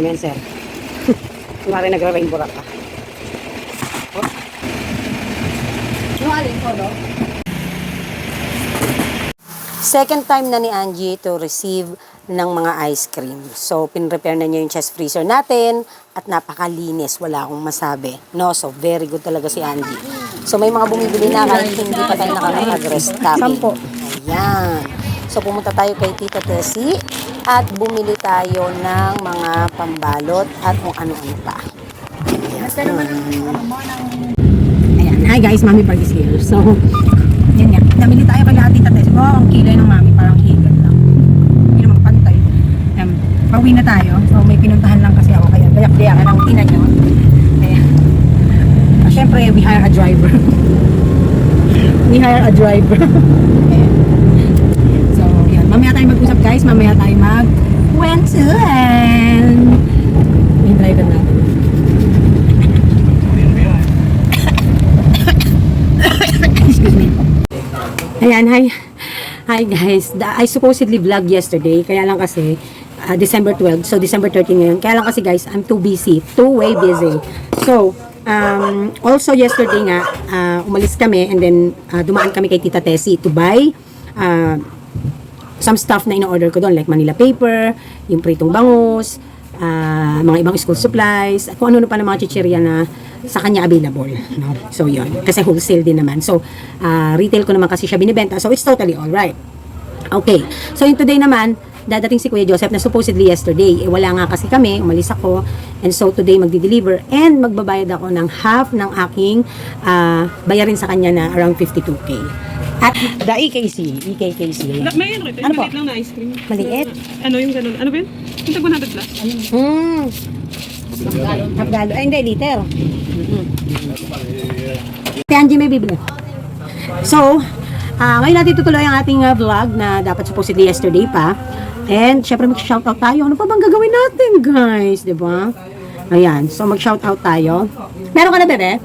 Yan, sir. Kunwari nagra-rainbow rock ka. Yung alin ko, no? Second time na ni Angie to receive ng mga ice cream. So, pin-repair na niya yung chest freezer natin at napakalinis. Wala akong masabi. No, so very good talaga si Angie. So, may mga bumibili na kahit hindi pa tayo nakaka-restocking. Sampo. Ayan. So, pumunta tayo kay Tita Tessie at bumili tayo ng mga pambalot at kung ano-ano pa. Basta naman, ano mo, ng... Ayan. Hi guys, Mami Park is here. So, Yan nga. Namili tayo kay Ate Tates. Oh, ang kilay ng mami, parang higat lang. Hindi naman pantay. Um, pauwi na tayo. So, may pinuntahan lang kasi ako. Kaya, dayak-dayakan ang tina nyo. Kaya, ah, syempre, we hire a driver. we hire a driver. Ayan. So, yun. Mamaya tayo mag-usap guys. Mamaya tayo mag-kwentuhan. Yung driver natin. Excuse me. Ayan, hi. Hi guys. I supposedly vlog yesterday. Kaya lang kasi, ah, December 12. So, December 13 ngayon. Kaya lang kasi guys, I'm too busy. Too way busy. So, um, also yesterday nga, ah, umalis kami and then ah, dumaan kami kay Tita Tessie to buy ah, some stuff na in-order ko doon like Manila paper, yung pritong bangus, ah, mga ibang school supplies, at kung ano-ano pa ng mga chichirya na sa kanya available. No? So, yun. Kasi wholesale din naman. So, ah, retail ko naman kasi siya binibenta. So, it's totally alright. Okay. So, yung today naman, dadating si Kuya Joseph na supposedly yesterday. Eh, wala nga kasi kami. Umalis ako. And so, today magdi-deliver. And magbabayad ako ng half ng aking ah, bayarin sa kanya na around 52K. At the EKC. EKKC. Na, may ano ito, Ano po? maliit lang na ice cream. Maliit? Ano yung ganun? Ano ba yun? Yung tag 100 plus? Mm. Half gallon. Ay, hindi, liter. Si Angie may bibili. So, ah ngayon natin tutuloy ang ating ah, vlog na dapat supposedly yesterday pa. And, syempre mag-shoutout tayo. Ano pa bang gagawin natin, guys? Ba? Ayan. So, mag-shoutout tayo. Meron ka na, bebe?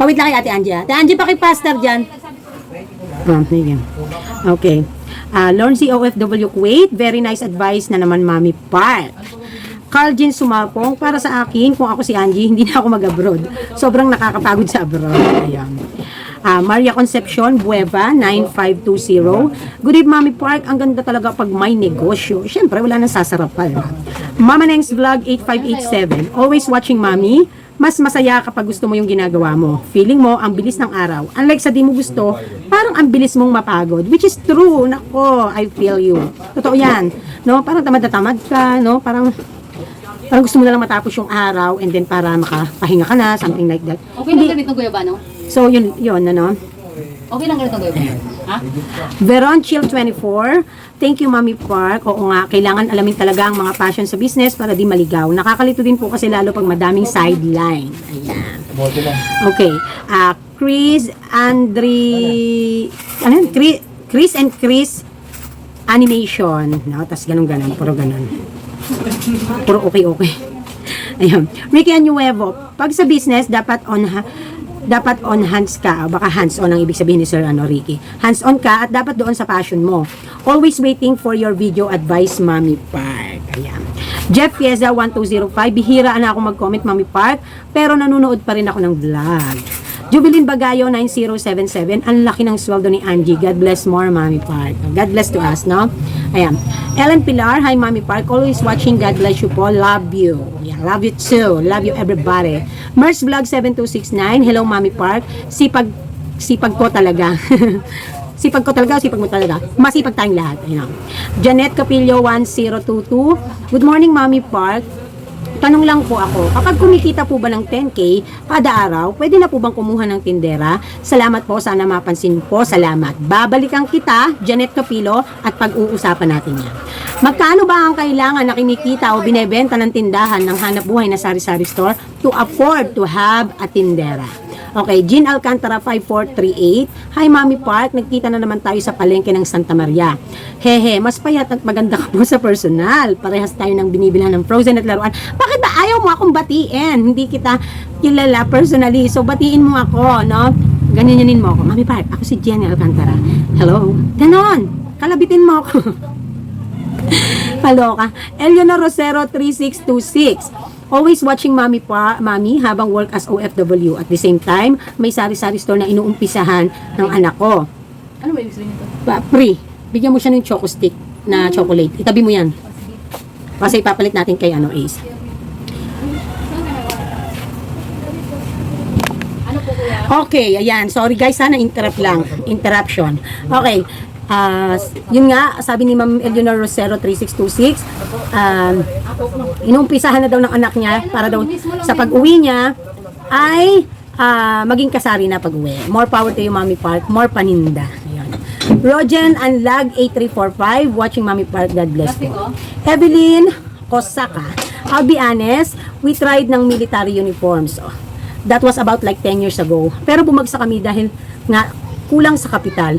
Pawit lang kay Ate Angie. ah. Ate Angie, pakipaster dyan. Ah, sige. Okay. Uh, Lawrence OFW Kuwait, very nice advice na naman Mami Park. Carl Jean Sumalpong, para sa akin, kung ako si Angie, hindi na ako mag-abroad. Sobrang nakakapagod sa abroad. Ayan. Ah, Maria Concepcion Bueva, 9520. Good evening, Mami Park. Ang ganda talaga pag may negosyo. Siyempre, wala nang sasarapan. Mama Neng's Vlog 8587. Always watching, Mami. Mas masaya kapag gusto mo yung ginagawa mo. Feeling mo, ang bilis ng araw. Unlike sa di mo gusto, parang ang bilis mong mapagod. Which is true. Nako, I feel you. Totoo yan. No? Parang tamad na tamad ka. No? Parang parang gusto mo na lang matapos yung araw and then para makapahinga ka na, something like that. Okay lang ganitong guyabano? So, yun, yun, ano. Okay lang ganitong guyabano? Ha? Veron Chill 24, thank you Mami Park. Oo nga, kailangan alamin talaga ang mga passion sa business para di maligaw. Nakakalito din po kasi lalo pag madaming sideline. Ayan. Okay. Ah, Chris, Andre, ano yun? Chris, Chris and Chris Animation. No, tas ganun ganun, puro ganun. Puro okay okay. Ayun. Ricky Anuevo, pag sa business dapat on ha, dapat on hands ka, baka hands on ang ibig sabihin ni Sir ano Ricky. Hands on ka at dapat doon sa passion mo. Always waiting for your video advice, Mami Park. Ayan. Jeff Pieza 1205, bihira na ako mag-comment, Mami Park, pero nanonood pa rin ako ng vlog. Jubilin Bagayo 9077, ang laki ng sweldo ni Angie. God bless more, Mami Park. God bless to us, no? Ayan. Ellen Pilar, hi Mami Park. Always watching. God bless you po. Love you. Yeah, love you too. Love you everybody. Merce Vlog 7269, hello Mami Park. Sipag, sipag ko talaga. sipag ko talaga, sipag mo talaga. Masipag tayong lahat. Ayun. Janet Capillo 1022, Good morning Mami Park. Tanong lang po ako, kapag kumikita po ba ng 10K kada araw, pwede na po bang kumuha ng tindera? Salamat po, sana mapansin po. Salamat. Babalikan kita, Janet Capilo, at pag-uusapan natin yan. Magkano ba ang kailangan na kinikita o binebenta ng tindahan ng hanap buhay na sari-sari store to afford to have a tindera? Okay, Jean Alcantara 5438. Hi Mami Park, nagkita na naman tayo sa palengke ng Santa Maria. Hehe, mas payat at maganda ka po sa personal. Parehas tayo ng binibilhan ng frozen at laruan. Bakit ba ayaw mo akong batiin? Hindi kita kilala personally. So batiin mo ako, no? Ganyanin mo ako. Mami Park, ako si Jenny Alcantara. Hello? Ganon. Kalabitin mo ako. Kaloka. Eleanor Rosero 3626. Always watching mommy pa, mommy habang work as OFW. At the same time, may sari-sari store na inuumpisahan ng anak ko. Ano ba ibig sabihin nito? Pa, free. Bigyan mo siya ng choco stick na chocolate. Itabi mo yan. Kasi ipapalit natin kay ano Ace. Ano? Okay, ayan. Sorry guys, sana interrupt lang. Interruption. Okay. Ah, yun nga, sabi ni Ma'am Eleanor Rosero 3626, um, inumpisahan na daw ng anak niya para daw sa pag-uwi niya ay ah, maging kasari na pag-uwi. More power to you, Mami Park. More paninda. Ayan. Rogen and Lag 8345, watching Mami Park. God bless po. oh. Evelyn Kosaka. I'll be honest, we tried ng military uniforms. Oh, That was about like 10 years ago. Pero bumagsak kami dahil nga kulang sa kapital.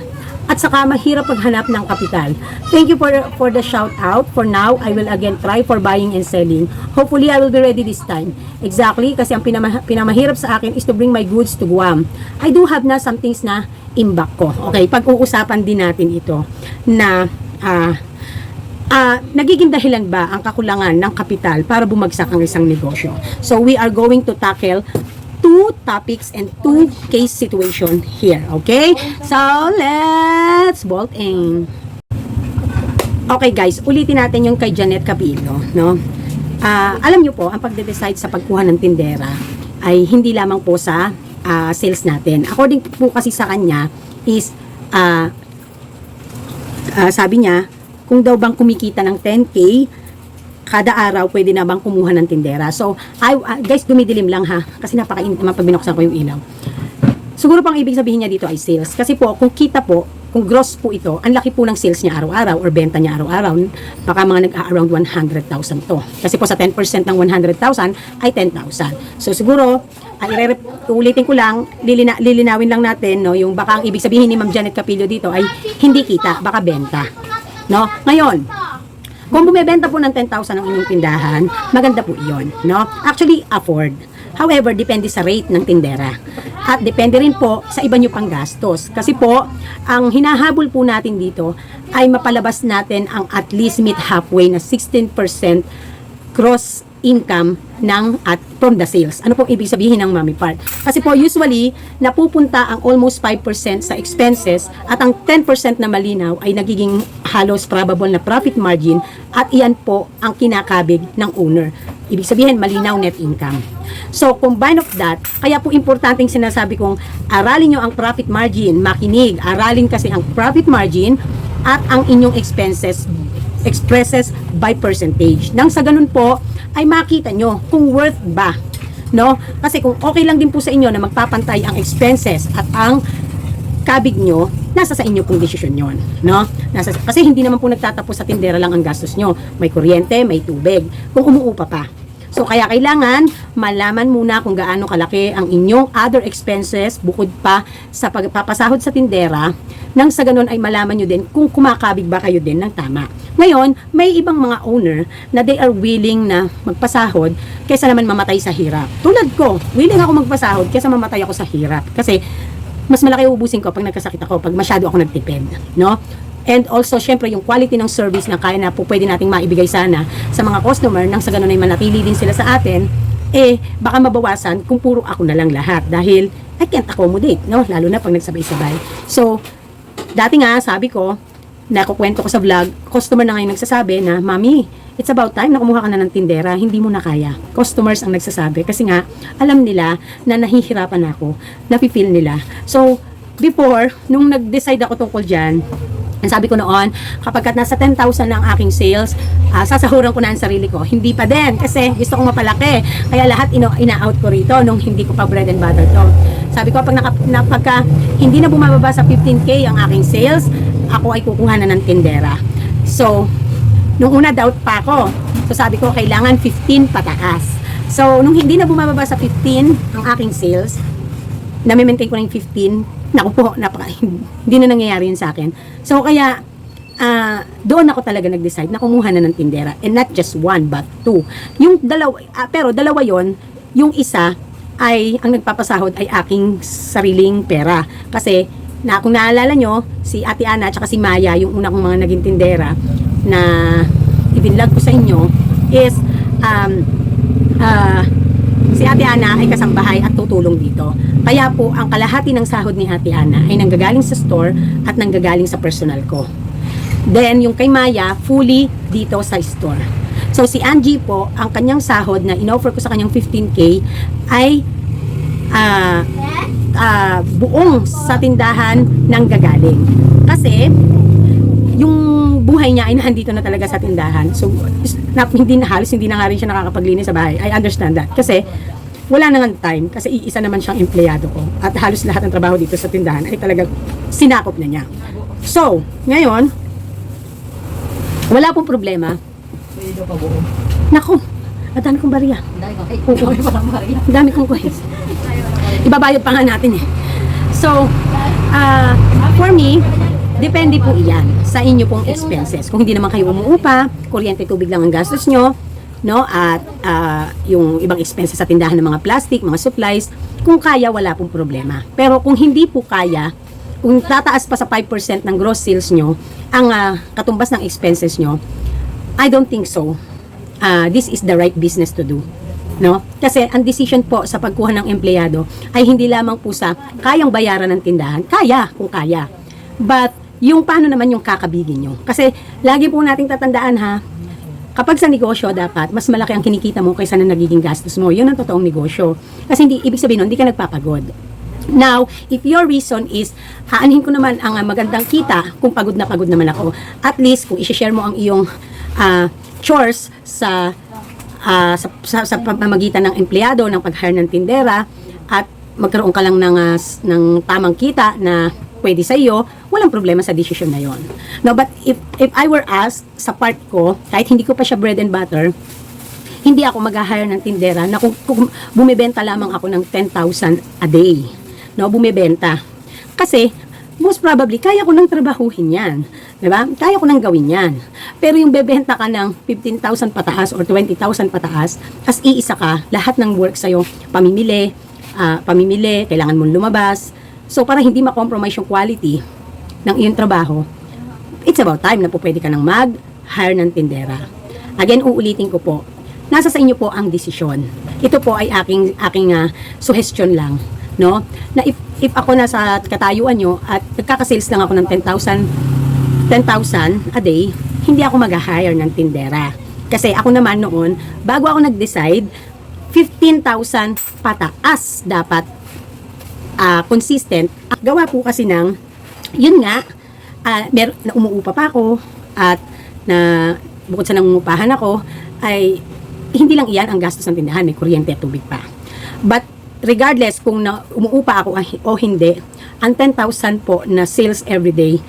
At saka mahirap maghanap ng kapital. Thank you for for the shout out. For now, I will again try for buying and selling. Hopefully, I will be ready this time. Exactly, kasi ang pinama, pinamahirap sa akin is to bring my goods to Guam. I do have na some things na imbak ko. Okay, pag-uusapan din natin ito na ah Ah, nagiging dahilan ba ang kakulangan ng kapital para bumagsak ang isang negosyo? So we are going to tackle two topics and two case situation here, okay? So let's bolt in. Okay guys, ulitin natin yung kay Janet Capilo, no? Ah, alam niyo po, ang pagde-decide sa pagkuha ng tindera ay hindi lamang po sa ah, sales natin. According po kasi sa kanya is ah, ah, sabi niya, kung daw bang kumikita ng 10k kada araw pwede na bang kumuha ng tindera. So, I, ah, guys, dumidilim lang ha. Kasi napakainit naman pag binuksan ko yung ilaw. Siguro pang ibig sabihin niya dito ay sales. Kasi po, kung kita po, kung gross po ito, ang laki po ng sales niya araw-araw or benta niya araw-araw, baka mga nag-around 100,000 to. Kasi po sa 10% ng 100,000 ay 10,000. So siguro, ay ire- ulitin ko lang, lilina, lilinawin lang natin, no, yung baka ang ibig sabihin ni Ma'am Janet Capillo dito ay hindi kita, baka benta. No? Ngayon, kung bumebenta po ng 10,000 ang inyong tindahan, maganda po iyon, no? Actually, afford. However, depende sa rate ng tindera. At depende rin po sa iba nyo pang gastos. Kasi po, ang hinahabol po natin dito ay mapalabas natin ang at least meet halfway na 16% gross income ng at from the sales. Ano pong ibig sabihin ng mommy part? Kasi po usually napupunta ang almost 5% sa expenses at ang 10% na malinaw ay nagiging halos probable na profit margin at iyan po ang kinakabig ng owner. Ibig sabihin malinaw net income. So combine of that, kaya po importanteng sinasabi kong aralin nyo ang profit margin, makinig, aralin kasi ang profit margin at ang inyong expenses expresses by percentage. Nang sa ganun po, ay makita nyo kung worth ba. No? Kasi kung okay lang din po sa inyo na magpapantay ang expenses at ang kabig nyo, nasa sa inyo pong desisyon yon, no? Nasa, kasi hindi naman po nagtatapos sa tindera lang ang gastos nyo. May kuryente, may tubig, kung umuupa pa. So, kaya kailangan malaman muna kung gaano kalaki ang inyong other expenses bukod pa sa pagpapasahod sa tindera nang sa ganun ay malaman nyo din kung kumakabig ba kayo din ng tama. Ngayon, may ibang mga owner na they are willing na magpasahod kaysa naman mamatay sa hirap. Tulad ko, willing ako magpasahod kaysa mamatay ako sa hirap. Kasi mas malaki ubusin ko pag nagkasakit ako, pag masyado ako nagtipid, no? And also, syempre, yung quality ng service na kaya na po pwede nating maibigay sana sa mga customer nang sa ganun ay manatili din sila sa atin, eh, baka mabawasan kung puro ako na lang lahat dahil I can't accommodate, no? Lalo na pag nagsabay-sabay. So, dati nga, sabi ko, nakukwento ko sa vlog, customer na ngayon nagsasabi na, Mami, it's about time na kumuha ka na ng tindera, hindi mo na kaya. Customers ang nagsasabi kasi nga, alam nila na nahihirapan ako, nafe-feel nila. So, before, nung nag-decide ako tungkol dyan, ang sabi ko noon, kapag kat nasa 10,000 na ang aking sales, ah, sasahuran ko na ang sarili ko. Hindi pa din, kasi gusto kong mapalaki. Kaya lahat ino, ina-out ko rito nung hindi ko pa bread and butter to. Sabi ko, pag naka, hindi na bumababa sa 15K ang aking sales, ako ay kukuha na ng tindera. So, nung una doubt pa ako. So, sabi ko, kailangan 15 pataas. So, nung hindi na bumababa sa 15 ang aking sales, nami-maintain ko na yung 15, naku po, napaka, hindi na nangyayari yun sa akin. So, kaya, ah, doon ako talaga nag-decide na kumuha na ng tindera. And not just one, but two. Yung dalawa, ah, pero dalawa yon yung isa ay, ang nagpapasahod ay aking sariling pera. Kasi, na kung naalala nyo, si Ate Ana at si Maya, yung una kong mga naging tindera, na ibinlog ko sa inyo is um, ah, si Ate Ana ay kasambahay at tutulong dito. Kaya po, ang kalahati ng sahod ni Ate Ana ay nanggagaling sa store at nanggagaling sa personal ko. Then, yung kay Maya, fully dito sa store. So, si Angie po, ang kanyang sahod na inoffer ko sa kanyang 15K ay ah ah, buong sa tindahan ng gagaling. Kasi, buhay niya ay nandito na talaga sa tindahan. So, na, hindi na halos, hindi na nga rin siya nakakapaglinis sa bahay. I understand that. Kasi, wala na nga time. Kasi iisa naman siyang empleyado ko. At halos lahat ng trabaho dito sa tindahan ay talagang sinakop na niya. So, ngayon, wala pong problema. Nako, at dami kong bariya. Ang dami kong coins. Ibabayad pa nga natin eh. So, ah, for me, depende po iyan sa inyo pong expenses. Kung hindi naman kayo umuupa, kuryente tubig lang ang gastos nyo, no? At ah, yung ibang expenses sa tindahan ng mga plastic, mga supplies, kung kaya, wala pong problema. Pero kung hindi po kaya, kung tataas pa sa 5% ng gross sales nyo, ang ah, katumbas ng expenses nyo, I don't think so. Ah, this is the right business to do. No? Kasi ang decision po sa pagkuha ng empleyado ay hindi lamang po sa kayang bayaran ng tindahan. Kaya, kung kaya. But, yung paano naman yung kakabigin nyo. Kasi, lagi po nating tatandaan ha, kapag sa negosyo dapat, mas malaki ang kinikita mo kaysa na nagiging gastos mo. Yun ang totoong negosyo. Kasi hindi, ibig sabihin nun, hindi ka nagpapagod. Now, if your reason is, haanhin ko naman ang ah, magandang kita kung pagod na pagod naman ako, at least kung i-share mo ang iyong ah, chores sa, ah, sa, sa, sa pamamagitan ng empleyado, ng pag-hire ng tindera, at magkaroon ka lang ng, s- ng tamang kita na pwede sa iyo, walang problema sa decision na yon. No, but if, if I were asked sa part ko, kahit hindi ko pa siya bread and butter, hindi ako mag-hire ng tindera na kung, kung bumibenta lamang ako ng 10,000 a day. No, bumibenta. Kasi, most probably, kaya ko nang trabahuhin yan. Di ba? Kaya ko nang gawin yan. Pero yung bebenta ka ng 15,000 pataas or 20,000 pataas, as iisa ka, lahat ng work sa'yo, pamimili, ah, pamimili, kailangan mong lumabas. So, para hindi ma-compromise yung quality ng iyong trabaho, it's about time na po pwede ka nang mag-hire ng tindera. Again, uulitin ko po, nasa sa inyo po ang desisyon. Ito po ay aking, aking ah, suggestion lang. No? Na if, if ako nasa katayuan nyo at nagkakasales lang ako ng 10,000 10,000 a day, hindi ako mag-hire ng tindera. Kasi ako naman noon, bago ako nag-decide, 15,000 pataas dapat ah, consistent. Gawa po kasi ng, yun nga, ah, mer- na umuupa pa ako at na bukod sa nangungupahan ako, ay hindi lang iyan ang gastos ng tindahan, may kuryente at tubig pa. But regardless kung na, umuupa ako ah- o hindi, ang 10,000 po na sales everyday,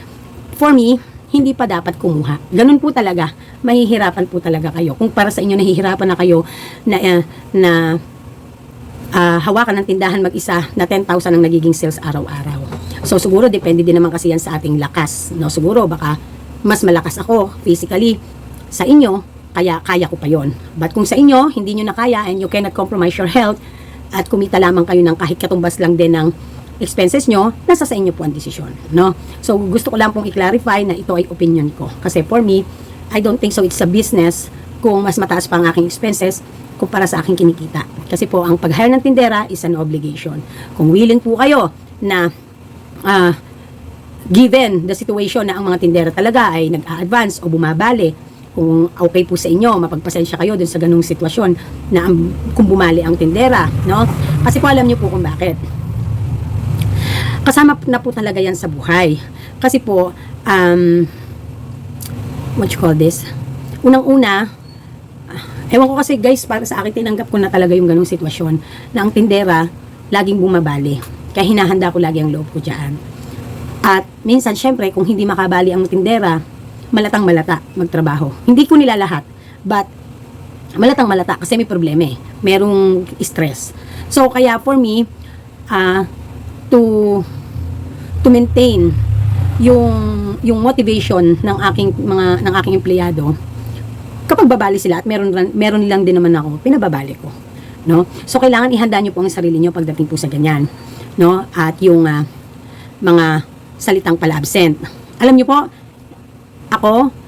for me, hindi pa dapat kumuha. Ganun po talaga. Mahihirapan po talaga kayo. Kung para sa inyo nahihirapan na kayo na, eh, na ah, hawakan ng tindahan mag-isa na 10,000 ang nagiging sales araw-araw. So siguro depende din naman kasi yan sa ating lakas. No, siguro baka mas malakas ako physically sa inyo, kaya kaya ko pa yon. But kung sa inyo, hindi nyo na kaya and you cannot compromise your health at kumita lamang kayo ng kahit katumbas lang din ng expenses nyo, nasa sa inyo po ang desisyon. No? So gusto ko lang pong i-clarify na ito ay opinion ko. Kasi for me, I don't think so it's a business kung mas mataas pa ang aking expenses kumpara sa aking kinikita. Kasi po, ang pag-hire ng tindera is an obligation. Kung willing po kayo na ah, given the situation na ang mga tindera talaga ay nag-a-advance o bumabali, kung okay po sa inyo, mapagpasensya kayo dun sa ganung sitwasyon na ang, kung bumali ang tindera, no? Kasi po alam niyo po kung bakit. Kasama na po talaga yan sa buhay. Kasi po, um, what you call this? Unang-una, Ewan ko kasi guys, para sa akin tinanggap ko na talaga yung ganong sitwasyon na ang tindera laging bumabali. Kaya hinahanda ko lagi ang loob ko dyan. At minsan, syempre, kung hindi makabali ang tindera, malatang malata magtrabaho. Hindi ko nila lahat, but malatang malata kasi may problema eh. Merong stress. So, kaya for me, ah, to to maintain yung yung motivation ng aking mga ng aking empleyado kapag babali sila at meron meron lang din naman ako pinababali ko no so kailangan ihanda niyo po ang sarili niyo pagdating po sa ganyan no at yung ah, mga salitang pala absent alam niyo po ako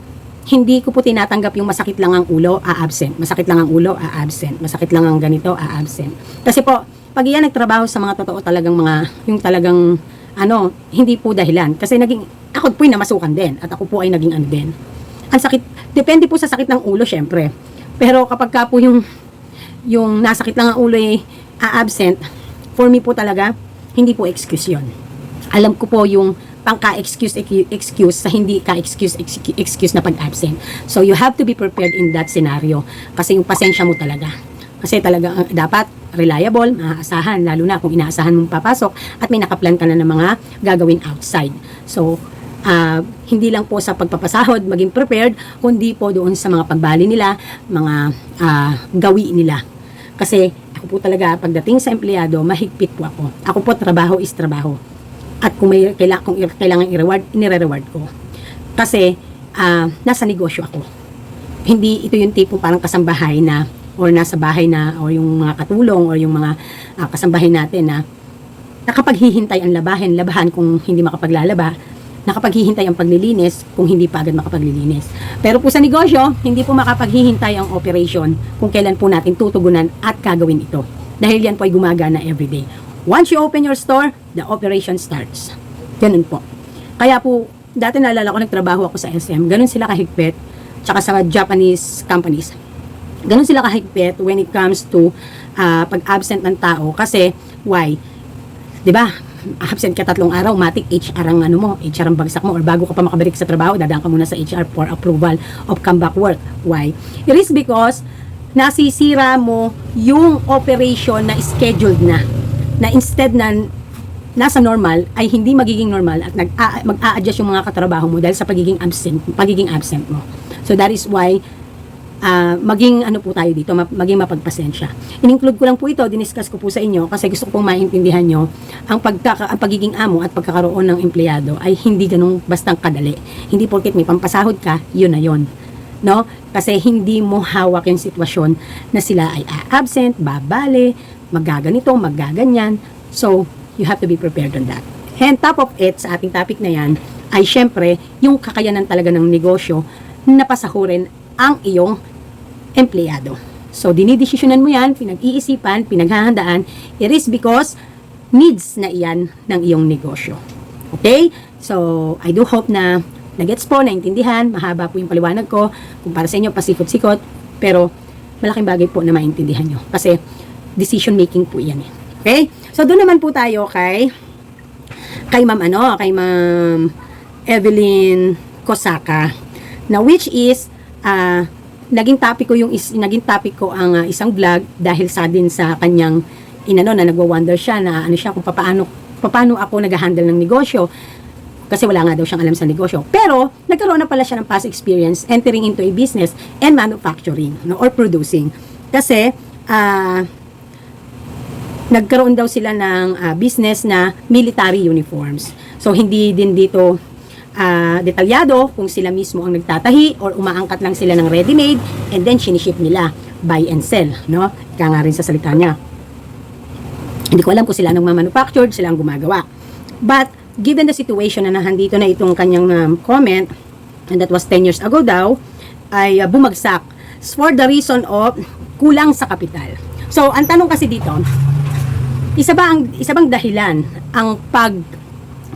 hindi ko po tinatanggap yung masakit lang ang ulo, a-absent. Masakit lang ang ulo, a-absent. Masakit lang ang ganito, a-absent. Kasi po, pag iyan nagtrabaho sa mga totoo talagang mga, yung talagang, ano, hindi po dahilan. Kasi naging, ako po'y namasukan din. At ako po ay naging ano din. Ang sakit, depende po sa sakit ng ulo, syempre. Pero kapag ka po yung, yung nasakit lang ang ulo ay a-absent, for me po talaga, hindi po excuse yun. Alam ko po yung pangka-excuse excuse sa hindi ka-excuse excuse, na pag-absent. So you have to be prepared in that scenario kasi yung pasensya mo talaga. Kasi talaga ang- dapat reliable, maaasahan, lalo na kung inaasahan mong papasok at may nakaplan ka na ng mga gagawin outside. So, ah, hindi lang po sa pagpapasahod maging prepared, kundi po doon sa mga pagbali nila, mga ah, gawi nila. Kasi ako po talaga, pagdating sa empleyado, mahigpit po ako. Ako po, trabaho is trabaho. At kung may kailangan, kung kailangan i-reward, nire-reward ko. Kasi, ah, nasa negosyo ako. Hindi ito yung tipo parang kasambahay na or nasa bahay na or yung mga katulong or yung mga ah, kasambahay natin na nakapaghihintay ang labahin, labahan kung hindi makapaglalaba, nakapaghihintay ang paglilinis kung hindi pa agad makapaglilinis. Pero po sa negosyo, hindi po makapaghihintay ang operation kung kailan po natin tutugunan at gagawin ito. Dahil yan po ay gumagana everyday. Once you open your store, the operation starts. Ganun po. Kaya po, dati naalala ko nagtrabaho ako sa SM, ganun sila kahigpit, tsaka sa Japanese companies ganun sila kahigpit when it comes to ah, pag-absent ng tao kasi why ba absent ka tatlong araw matik HR ang ano mo HR ang bagsak mo or bago ka pa makabalik sa trabaho dadaan ka muna sa HR for approval of comeback work. Why? It is because nasisira mo yung operation na scheduled na na instead na nasa normal ay hindi magiging normal at mag-a-adjust yung mga katrabaho mo dahil sa pagiging absent pagiging absent mo. So that is why ah, maging ano po tayo dito, ma- maging mapagpasensya. In-include ko lang po ito, diniscuss ko po sa inyo kasi gusto ko pong maintindihan nyo ang, pagkaka, ang pagiging amo at pagkakaroon ng empleyado ay hindi ganun bastang kadali. Hindi porket may pampasahod ka, yun na yun. No? Kasi hindi mo hawak yung sitwasyon na sila ay absent, babale, magaganito, magaganyan. So, you have to be prepared on that. And top of it, sa ating topic na yan, ay syempre, yung kakayanan talaga ng negosyo na pasahurin ang iyong empleyado. So, dinidesisyonan mo yan, pinag-iisipan, pinaghahandaan, it is because needs na iyan ng iyong negosyo. Okay? So, I do hope na nagets po, naintindihan, mahaba po yung paliwanag ko, kung para sa inyo, pasikot-sikot, pero malaking bagay po na maintindihan nyo. Kasi, decision making po yan eh. Okay? So, doon naman po tayo kay kay ma'am ano, kay ma'am Evelyn Kosaka na which is ah naging topic ko yung is, naging topic ko ang ah, isang vlog dahil sa din sa kanyang inano na nagwa-wonder siya na ano siya kung paano paano ako nag-handle ng negosyo kasi wala nga daw siyang alam sa negosyo. Pero, nagkaroon na pala siya ng past experience entering into a business and manufacturing no, or producing. Kasi, ah nagkaroon daw sila ng ah, business na military uniforms. So, hindi din dito ah, detalyado kung sila mismo ang nagtatahi or umaangkat lang sila ng ready-made and then siniship nila buy and sell. No? Ika nga rin sa salita niya. Hindi ko alam kung sila nang manufactured, sila ang gumagawa. But, given the situation na nahandito na itong kanyang um, comment, and that was 10 years ago daw, ay uh, bumagsak for the reason of kulang sa kapital. So, ang tanong kasi dito, isa ba ang isa bang dahilan ang pag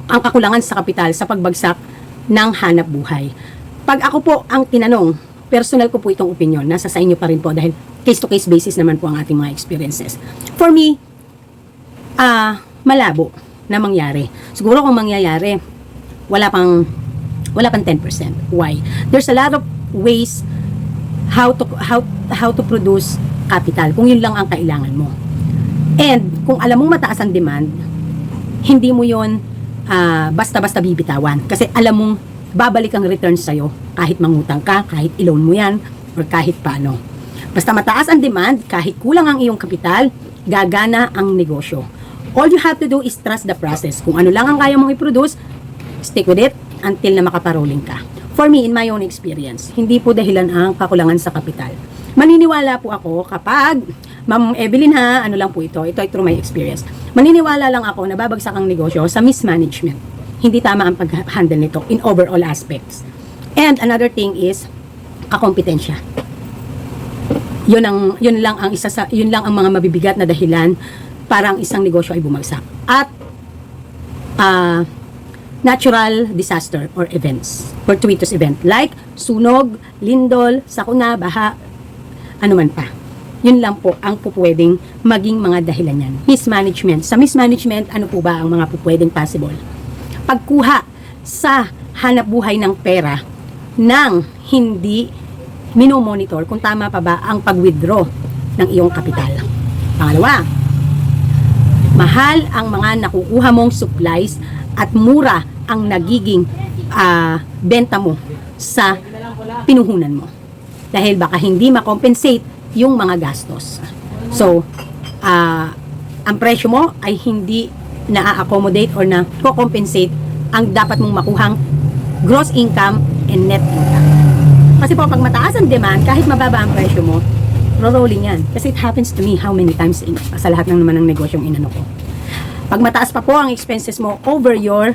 ang kakulangan sa kapital sa pagbagsak ng hanap buhay? Pag ako po ang tinanong, personal ko po itong opinion, nasa sa inyo pa rin po dahil case to case basis naman po ang ating mga experiences. For me, ah malabo na mangyari. Siguro kung mangyayari, wala pang wala pang 10%. Why? There's a lot of ways how to how how to produce capital kung yun lang ang kailangan mo. And kung alam mong mataas ang demand, hindi mo yon ah, basta-basta bibitawan. Kasi alam mong babalik ang returns sa'yo kahit mangutang ka, kahit i-loan mo yan, or kahit paano. Basta mataas ang demand, kahit kulang ang iyong kapital, gagana ang negosyo. All you have to do is trust the process. Kung ano lang ang kaya mong i-produce, stick with it until na makaparoling ka. For me, in my own experience, hindi po dahilan ang kakulangan sa kapital. Maniniwala po ako kapag, Ma'am Evelyn ha, ano lang po ito, ito ay through my experience. Maniniwala lang ako na babagsak ang negosyo sa mismanagement. Hindi tama ang pag-handle nito in overall aspects. And another thing is, kakompetensya. Yun ang yun lang ang isa sa yun lang ang mga mabibigat na dahilan para ang isang negosyo ay bumagsak. At ah, natural disaster or events, fortuitous event like sunog, lindol, sakuna, baha, ano man pa. Yun lang po ang pupwedeng maging mga dahilan yan. Mismanagement. Sa mismanagement, ano po ba ang mga pupwedeng possible? Pagkuha sa hanap buhay ng pera nang hindi minomonitor kung tama pa ba ang pag-withdraw ng iyong kapital. Pangalawa, mahal ang mga nakukuha mong supplies at mura ang nagiging ah, benta mo sa pinuhunan mo. Dahil baka hindi makompensate yung mga gastos. So, ah, ang presyo mo ay hindi na-accommodate or na compensate ang dapat mong makuhang gross income and net income. Kasi po, pag mataas ang demand, kahit mababa ang presyo mo, rolling yan. Kasi it happens to me how many times in, sa lahat ng naman ng negosyong inano ko. Pag mataas pa po ang expenses mo over your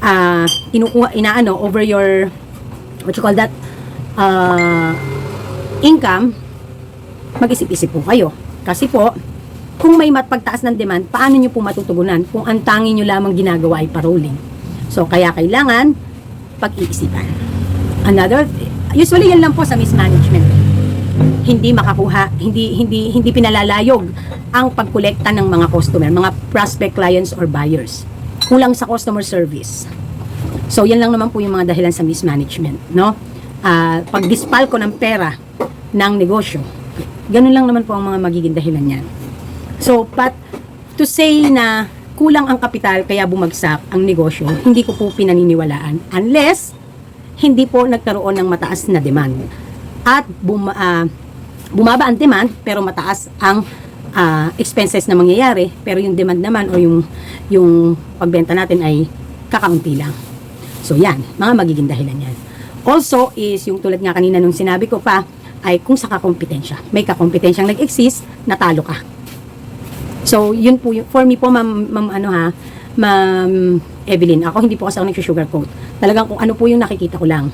ah kinukuha inaano over your what you call that ah income mag-isip-isip po kayo kasi po kung may matpagtaas ng demand paano nyo po matutugunan kung ang tangi nyo lamang ginagawa ay paroling so kaya kailangan pag-iisipan another usually yan lang po sa mismanagement hindi makakuha, hindi hindi hindi pinalalayog ang pagkolekta ng mga customer, mga prospect clients or buyers. Kulang sa customer service. So yan lang naman po yung mga dahilan sa mismanagement, no? Ah, pag-dispal ko ng pera ng negosyo. Ganun lang naman po ang mga magiging dahilan niyan. So, but to say na kulang ang kapital kaya bumagsak ang negosyo, hindi ko po pinaniniwalaan unless hindi po nagkaroon ng mataas na demand. At bum, ah, bumaba ang demand pero mataas ang ah, expenses na mangyayari pero yung demand naman o yung yung pagbenta natin ay kakaunti lang. So yan, mga magiging dahilan yan. Also is yung tulad nga kanina nung sinabi ko pa ay kung sa kakompetensya. May kakompetensyang nag-exist, natalo ka. So, yun po, for me po, ma'am, ma'am ano ha, ma'am Evelyn, ako hindi po kasi ako nag-sugarcoat. Talagang kung ano po yung nakikita ko lang.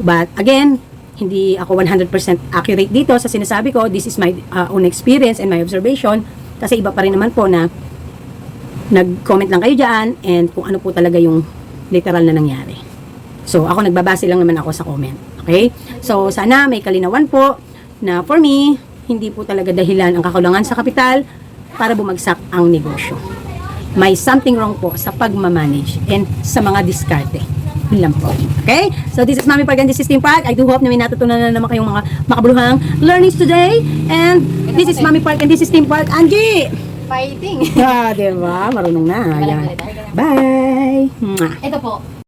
But, again, hindi ako 100% accurate dito sa sinasabi ko. This is my uh, own experience and my observation. Kasi iba pa rin naman po na nag-comment lang kayo dyan and kung ano po talaga yung literal na nangyari. So, ako nagbabase lang naman ako sa comment. Okay? So, sana may kalinawan po na for me, hindi po talaga dahilan ang kakulangan sa kapital para bumagsak ang negosyo. May something wrong po sa pagmamanage and sa mga diskarte. Yun lang po. Okay? So, this is Mami Park and this is Team Park. I do hope na may natutunan na naman kayong mga makabuluhang learnings today. And this is Mami Park and this is Team Park. Angie! Fighting. Ah, diba? Marunong na. Ayan. Bye! Mwah. Ito po.